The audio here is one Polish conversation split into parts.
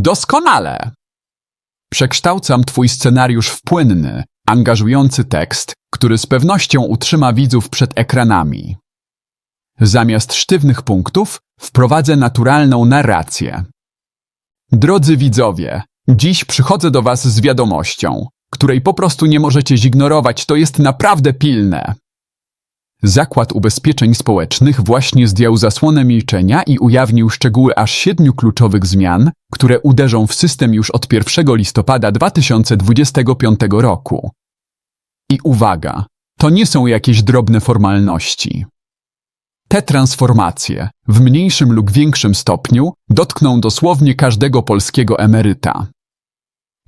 Doskonale! Przekształcam twój scenariusz w płynny, angażujący tekst, który z pewnością utrzyma widzów przed ekranami. Zamiast sztywnych punktów wprowadzę naturalną narrację. Drodzy widzowie, dziś przychodzę do Was z wiadomością, której po prostu nie możecie zignorować, to jest naprawdę pilne. Zakład Ubezpieczeń Społecznych właśnie zdjął zasłonę milczenia i ujawnił szczegóły aż siedmiu kluczowych zmian, które uderzą w system już od 1 listopada 2025 roku. I uwaga, to nie są jakieś drobne formalności. Te transformacje, w mniejszym lub większym stopniu, dotkną dosłownie każdego polskiego emeryta.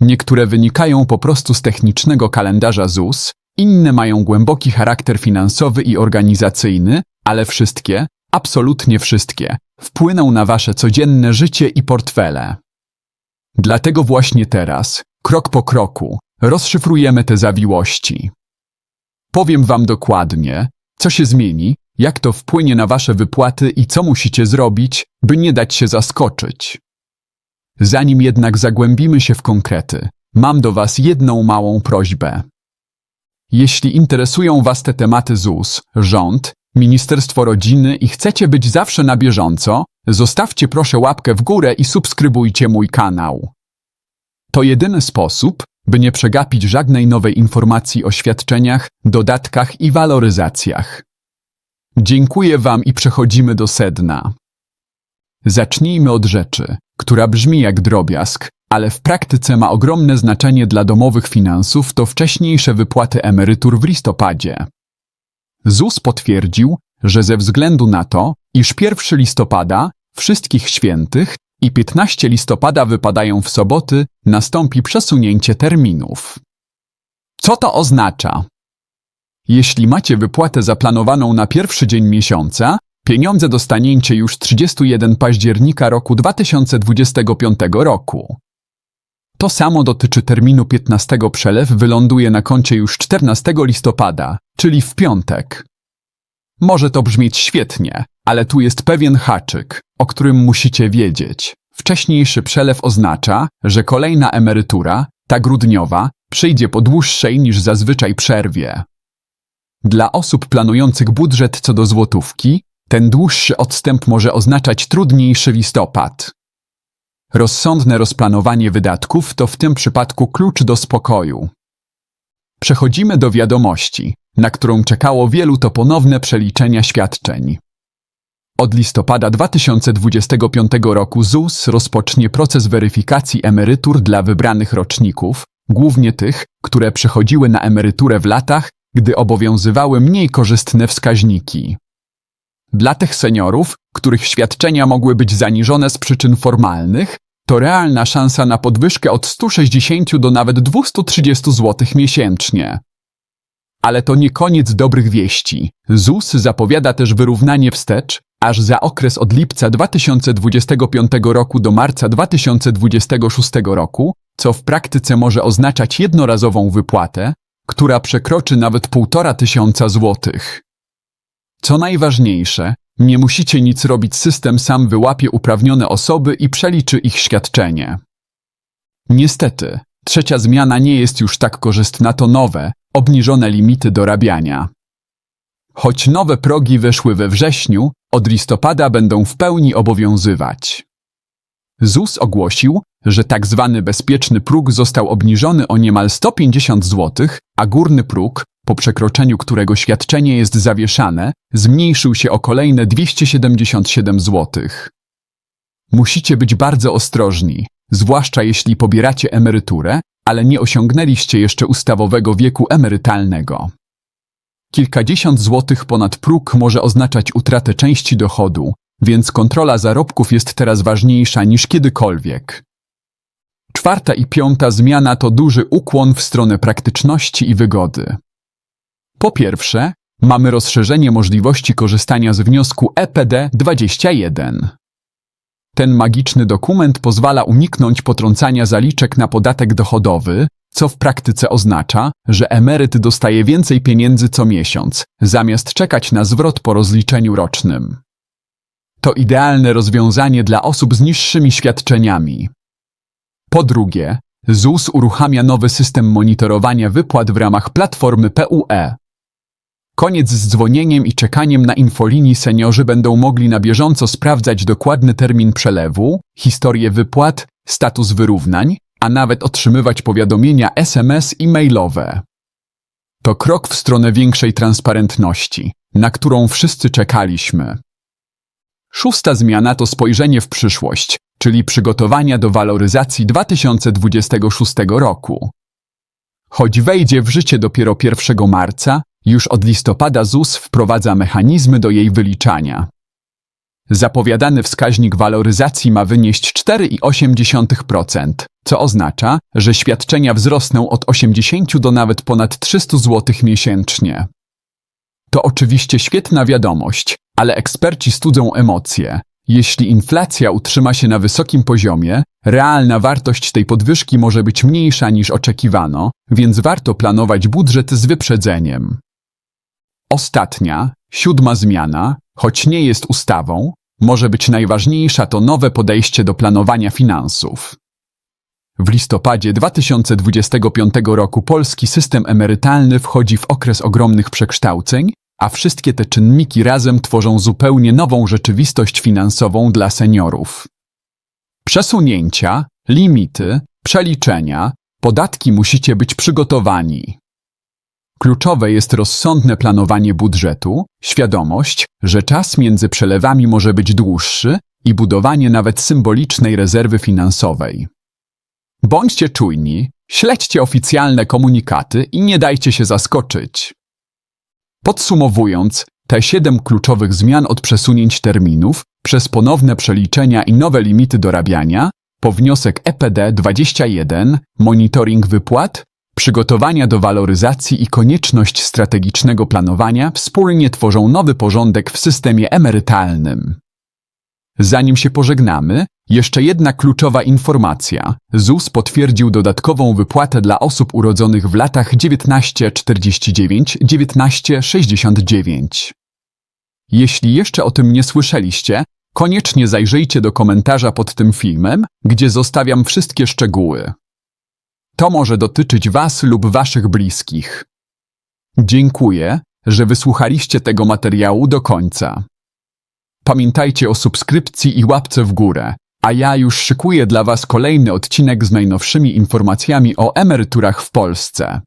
Niektóre wynikają po prostu z technicznego kalendarza ZUS, inne mają głęboki charakter finansowy i organizacyjny, ale wszystkie, absolutnie wszystkie, wpłyną na wasze codzienne życie i portfele. Dlatego właśnie teraz, krok po kroku, rozszyfrujemy te zawiłości. Powiem wam dokładnie, co się zmieni, jak to wpłynie na wasze wypłaty i co musicie zrobić, by nie dać się zaskoczyć. Zanim jednak zagłębimy się w konkrety, mam do was jedną małą prośbę. Jeśli interesują Was te tematy ZUS, rząd, Ministerstwo Rodziny i chcecie być zawsze na bieżąco, zostawcie proszę łapkę w górę i subskrybujcie mój kanał. To jedyny sposób, by nie przegapić żadnej nowej informacji o świadczeniach, dodatkach i waloryzacjach. Dziękuję Wam i przechodzimy do sedna. Zacznijmy od rzeczy, która brzmi jak drobiazg, ale w praktyce ma ogromne znaczenie dla domowych finansów to wcześniejsze wypłaty emerytur w listopadzie. ZUS potwierdził, że ze względu na to, iż 1 listopada, wszystkich świętych i 15 listopada wypadają w soboty, nastąpi przesunięcie terminów. Co to oznacza? Jeśli macie wypłatę zaplanowaną na pierwszy dzień miesiąca, pieniądze dostaniecie już 31 października roku 2025 roku. To samo dotyczy terminu 15 przelew wyląduje na koncie już 14 listopada, czyli w piątek. Może to brzmieć świetnie, ale tu jest pewien haczyk, o którym musicie wiedzieć. Wcześniejszy przelew oznacza, że kolejna emerytura, ta grudniowa, przyjdzie po dłuższej niż zazwyczaj przerwie. Dla osób planujących budżet co do złotówki, ten dłuższy odstęp może oznaczać trudniejszy listopad. Rozsądne rozplanowanie wydatków to w tym przypadku klucz do spokoju. Przechodzimy do wiadomości, na którą czekało wielu to ponowne przeliczenia świadczeń. Od listopada 2025 roku ZUS rozpocznie proces weryfikacji emerytur dla wybranych roczników, głównie tych, które przechodziły na emeryturę w latach, gdy obowiązywały mniej korzystne wskaźniki. Dla tych seniorów, których świadczenia mogły być zaniżone z przyczyn formalnych, to realna szansa na podwyżkę od 160 do nawet 230 zł miesięcznie. Ale to nie koniec dobrych wieści. ZUS zapowiada też wyrównanie wstecz, aż za okres od lipca 2025 roku do marca 2026 roku, co w praktyce może oznaczać jednorazową wypłatę, która przekroczy nawet 1,5 tysiąca złotych. Co najważniejsze, nie musicie nic robić, system sam wyłapie uprawnione osoby i przeliczy ich świadczenie. Niestety, trzecia zmiana nie jest już tak korzystna, to nowe, obniżone limity dorabiania. Choć nowe progi weszły we wrześniu, od listopada będą w pełni obowiązywać. ZUS ogłosił, że tak zwany bezpieczny próg został obniżony o niemal 150 zł, a górny próg, po przekroczeniu którego świadczenie jest zawieszane, zmniejszył się o kolejne 277 zł. Musicie być bardzo ostrożni, zwłaszcza jeśli pobieracie emeryturę, ale nie osiągnęliście jeszcze ustawowego wieku emerytalnego. Kilkadziesiąt złotych ponad próg może oznaczać utratę części dochodu, więc kontrola zarobków jest teraz ważniejsza niż kiedykolwiek. Czwarta i piąta zmiana to duży ukłon w stronę praktyczności i wygody. Po pierwsze, mamy rozszerzenie możliwości korzystania z wniosku EPD 21. Ten magiczny dokument pozwala uniknąć potrącania zaliczek na podatek dochodowy, co w praktyce oznacza, że emeryt dostaje więcej pieniędzy co miesiąc, zamiast czekać na zwrot po rozliczeniu rocznym. To idealne rozwiązanie dla osób z niższymi świadczeniami. Po drugie, ZUS uruchamia nowy system monitorowania wypłat w ramach platformy PUE. Koniec z dzwonieniem i czekaniem na infolinii seniorzy będą mogli na bieżąco sprawdzać dokładny termin przelewu, historię wypłat, status wyrównań, a nawet otrzymywać powiadomienia SMS i mailowe. To krok w stronę większej transparentności, na którą wszyscy czekaliśmy. Szósta zmiana to spojrzenie w przyszłość, czyli przygotowania do waloryzacji 2026 roku. Choć wejdzie w życie dopiero 1 marca, już od listopada ZUS wprowadza mechanizmy do jej wyliczania. Zapowiadany wskaźnik waloryzacji ma wynieść 4,8%, co oznacza, że świadczenia wzrosną od 80 do nawet ponad 300 zł miesięcznie. To oczywiście świetna wiadomość, ale eksperci studzą emocje. Jeśli inflacja utrzyma się na wysokim poziomie, realna wartość tej podwyżki może być mniejsza niż oczekiwano, więc warto planować budżet z wyprzedzeniem. Ostatnia, siódma zmiana, choć nie jest ustawą, może być najważniejsza to nowe podejście do planowania finansów. W listopadzie 2025 roku polski system emerytalny wchodzi w okres ogromnych przekształceń, a wszystkie te czynniki razem tworzą zupełnie nową rzeczywistość finansową dla seniorów. Przesunięcia, limity, przeliczenia, podatki musicie być przygotowani. Kluczowe jest rozsądne planowanie budżetu, świadomość, że czas między przelewami może być dłuższy i budowanie nawet symbolicznej rezerwy finansowej. Bądźcie czujni, śledźcie oficjalne komunikaty i nie dajcie się zaskoczyć. Podsumowując, te siedem kluczowych zmian od przesunięć terminów, przez ponowne przeliczenia i nowe limity dorabiania, po wniosek EPD 21, monitoring wypłat, przygotowania do waloryzacji i konieczność strategicznego planowania wspólnie tworzą nowy porządek w systemie emerytalnym. Zanim się pożegnamy, jeszcze jedna kluczowa informacja. ZUS potwierdził dodatkową wypłatę dla osób urodzonych w latach 1949-1969. Jeśli jeszcze o tym nie słyszeliście, koniecznie zajrzyjcie do komentarza pod tym filmem, gdzie zostawiam wszystkie szczegóły. To może dotyczyć Was lub Waszych bliskich. Dziękuję, że wysłuchaliście tego materiału do końca. Pamiętajcie o subskrypcji i łapce w górę, a ja już szykuję dla Was kolejny odcinek z najnowszymi informacjami o emeryturach w Polsce.